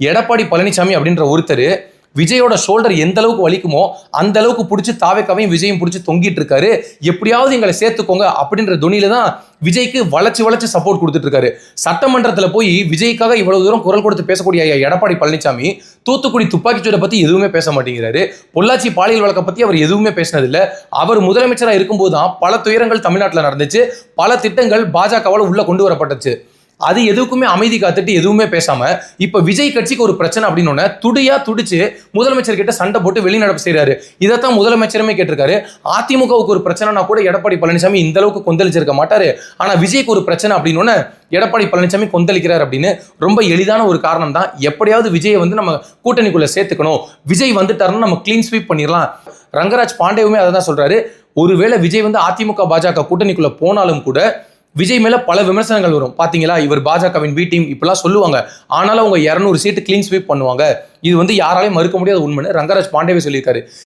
எடப்பாடி பழனிசாமி அப்படின்ற ஒருத்தர் விஜயோட ஷோல்டர் எந்த அளவுக்கு வலிக்குமோ அந்த அளவுக்கு பிடிச்சி தாவேக்காவையும் விஜயும் பிடிச்சி தொங்கிட்டு இருக்காரு. எப்படியாவது எங்களை சேர்த்துக்கோங்க அப்படின்ற துணியில தான் விஜய்க்கு வளைச்சு வளைச்சு சப்போர்ட் கொடுத்துட்டு இருக்காரு. சட்டமன்றத்தில் போய் விஜய்க்காக இவ்வளவு தூரம் குரல் கொடுத்து பேசக்கூடிய ஐயா எடப்பாடி பழனிசாமி தூத்துக்குடி துப்பாக்கிச்சூடை பத்தி எதுவுமே பேச மாட்டேங்கிறாரு. பொள்ளாச்சி பாலியல் வழக்கை பத்தி அவர் எதுவுமே பேசினதில்ல. அவர் முதலமைச்சராக இருக்கும்போது தான் பல துயரங்கள் தமிழ்நாட்டில் நடந்துச்சு. பல திட்டங்கள் பாஜகவால் உள்ள கொண்டு வரப்பட்டுச்சு. அது எதுக்குமே அமைதி காத்துட்டு எதுவுமே பேசாம இப்ப விஜய் கட்சிக்கு ஒரு பிரச்சனை அப்படின்னு துடியா துடிச்சு முதலமைச்சர் கிட்ட சண்டை போட்டு வெளிநடப்பு செய்யறாரு இதைத்தான் முதலமைச்சருமே கேட்டிருக்காரு. அதிமுகவுக்கு ஒரு பிரச்சனைனா கூட எடப்பாடி பழனிசாமி இந்த அளவுக்கு கொந்தளிச்சிருக்க மாட்டாரு. ஆனா விஜய்க்கு ஒரு பிரச்சனை அப்படின்னு எடப்பாடி பழனிசாமி கொந்தளிக்கிறார் அப்படின்னு ரொம்ப எளிதான ஒரு காரணம் தான் எப்படியாவது விஜயை வந்து நம்ம கூட்டணிக்குள்ள சேர்த்துக்கணும். விஜய் வந்துட்டாருன்னு நம்ம க்ளீன் ஸ்வீப் பண்ணிடலாம் ரங்கராஜ் பாண்டேவுமே அதை தான் சொல்றாரு. ஒருவேளை விஜய் வந்து அதிமுக பாஜக கூட்டணிக்குள்ள போனாலும் கூட விஜய் மேல பல விமர்சனங்கள் வரும். பாத்தீங்களா? இவர் பாஜகவின் பி டீம் இப்பெல்லாம் சொல்லுவாங்க. ஆனாலும் அவங்க இரநூறு சீட்டு க்ளீன் ஸ்வீப் பண்ணுவாங்க. இது வந்து யாராலையும் மறுக்க முடியாத உண்மைன்னு ரங்கராஜ் பாண்டேவே சொல்லியிருக்காரு.